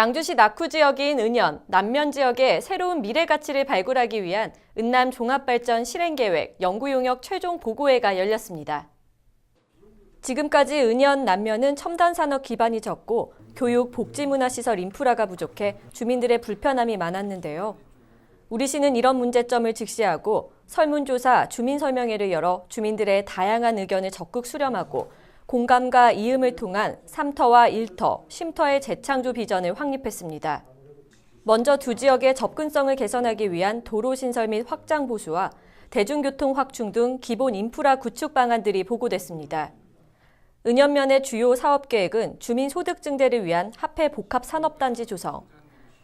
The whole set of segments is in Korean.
양주시 낙후 지역인 은연, 남면 지역의 새로운 미래 가치를 발굴하기 위한 은남 종합발전 실행계획 연구용역 최종 보고회가 열렸습니다. 지금까지 은연, 남면은 첨단 산업 기반이 적고 교육, 복지 문화시설 인프라가 부족해 주민들의 불편함이 많았는데요. 우리 시는 이런 문제점을 직시하고 설문조사, 주민설명회를 열어 주민들의 다양한 의견을 적극 수렴하고 공감과 이음을 통한 3터와 1터, 쉼터의 재창조 비전을 확립했습니다. 먼저 두 지역의 접근성을 개선하기 위한 도로 신설 및 확장 보수와 대중교통 확충 등 기본 인프라 구축 방안들이 보고됐습니다. 은연면의 주요 사업 계획은 주민 소득 증대를 위한 합해 복합 산업단지 조성,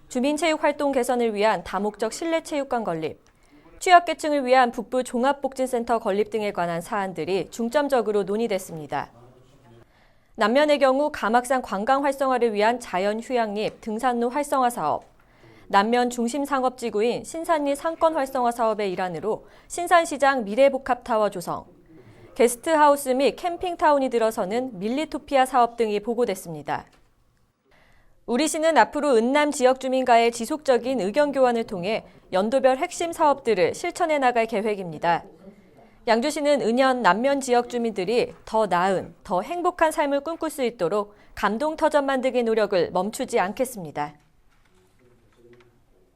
주민 체육 활동 개선을 위한 다목적 실내 체육관 건립, 취약계층을 위한 북부 종합복지센터 건립 등에 관한 사안들이 중점적으로 논의됐습니다. 남면의 경우 가막산 관광 활성화를 위한 자연 휴양립 등산로 활성화 사업, 남면 중심 상업지구인 신산리 상권 활성화 사업의 일환으로 신산시장 미래복합타워 조성, 게스트하우스 및 캠핑타운이 들어서는 밀리토피아 사업 등이 보고됐습니다. 우리 시는 앞으로 은남 지역 주민과의 지속적인 의견 교환을 통해 연도별 핵심 사업들을 실천해 나갈 계획입니다. 양주시는 은연 남면 지역 주민들이 더 나은, 더 행복한 삶을 꿈꿀 수 있도록 감동 터전 만들기 노력을 멈추지 않겠습니다.